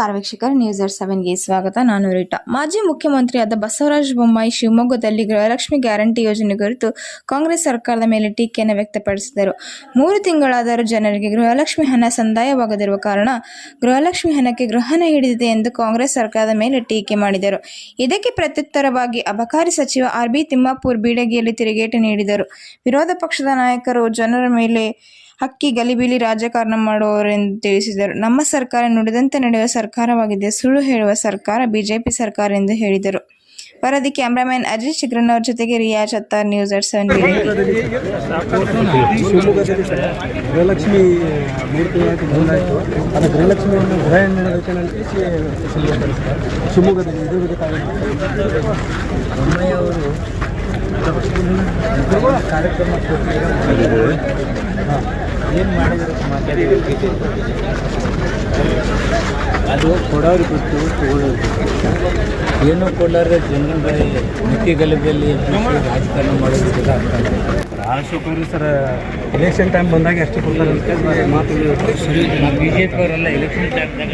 ನಮಸ್ಕಾರ ವೀಕ್ಷಕರು news eight ಸೆವೆನ್ಗೆ ಸ್ವಾಗತ. ನಾನು ರೀಟಾ. ಮಾಜಿ ಮುಖ್ಯಮಂತ್ರಿಯಾದ ಬಸವರಾಜ ಬೊಮ್ಮಾಯಿ ಶಿವಮೊಗ್ಗದಲ್ಲಿ ಗೃಹಲಕ್ಷ್ಮಿ ಗ್ಯಾರಂಟಿ ಯೋಜನೆ ಕುರಿತು ಕಾಂಗ್ರೆಸ್ ಸರ್ಕಾರದ ಮೇಲೆ ಟೀಕೆಯನ್ನು ವ್ಯಕ್ತಪಡಿಸಿದರು. ಮೂರು ತಿಂಗಳಾದರೂ ಜನರಿಗೆ ಗೃಹಲಕ್ಷ್ಮಿ ಹಣ ಸಂದಾಯವಾಗದಿರುವ ಕಾರಣ ಗೃಹಲಕ್ಷ್ಮಿ ಹಣಕ್ಕೆ ಗ್ರಹಣ ಹಿಡಿದಿದೆ ಎಂದು ಕಾಂಗ್ರೆಸ್ ಸರ್ಕಾರದ ಮೇಲೆ ಟೀಕೆ ಮಾಡಿದರು. ಇದಕ್ಕೆ ಪ್ರತ್ಯುತ್ತರವಾಗಿ ಅಬಕಾರಿ ಸಚಿವ ಆರ್ ಬಿ ತಿಮ್ಮಾಪುರ್ ಬೀಡಗಿಯಲ್ಲಿ ತಿರುಗೇಟು ನೀಡಿದರು. ವಿರೋಧ ಪಕ್ಷದ ನಾಯಕರು ಜನರ ಮೇಲೆ ಹಕ್ಕಿ ಗಲಿಬಿಲಿ ರಾಜಕಾರಣ ಮಾಡುವವರೆಂದು ತಿಳಿಸಿದರು. ನಮ್ಮ ಸರ್ಕಾರ ನುಡಿದಂತೆ ನಡೆಯುವ ಸರ್ಕಾರವಾಗಿದೆ. ಸುಳ್ಳು ಹೇಳುವ ಸರ್ಕಾರ ಬಿಜೆಪಿ ಸರ್ಕಾರ ಎಂದು ಹೇಳಿದರು. ವರದಿ ಕ್ಯಾಮ್ರಾಮನ್ ಅಜಿತ್ ಚಿಗ್ರನ್ನವರ ಜೊತೆಗೆ Riyaz Attar news at seven Gruhalakshmi ಗೃಹಲಕ್ಷ್ಮಿಯನ್ನು ಗೃಹ ಶಿವಮೊಗ್ಗದಲ್ಲಿ ಅವರು ಕಾರ್ಯಕ್ರಮ ಏನು ಮಾಡಿದ್ರು ಮಾತಾಡಿ ಅದು ಕೊಡೋರು ಬಿಟ್ಟು ತಗೊಳ್ಳೋರು ಏನು ಕೊಡಲಾರ್ದೆ ಜನರ ಮಿತಿ ಗಲಭೆಯಲ್ಲಿ ರಾಜಕಾರಣ ಮಾಡೋದಿಲ್ಲ. ರಾಜಶೇಖರ್ ಸರ್ ಎಲೆಕ್ಷನ್ ಟೈಮ್ ಬಂದಾಗ ಅಷ್ಟು ಕೊಡ್ತಾರೆ ಅಂತ ಮಾತು ಬಿ ಜೆ ಪಿ ಅವರೆಲ್ಲ ಎಲೆಕ್ಷನ್ ಟೈಮ್ದಾಗ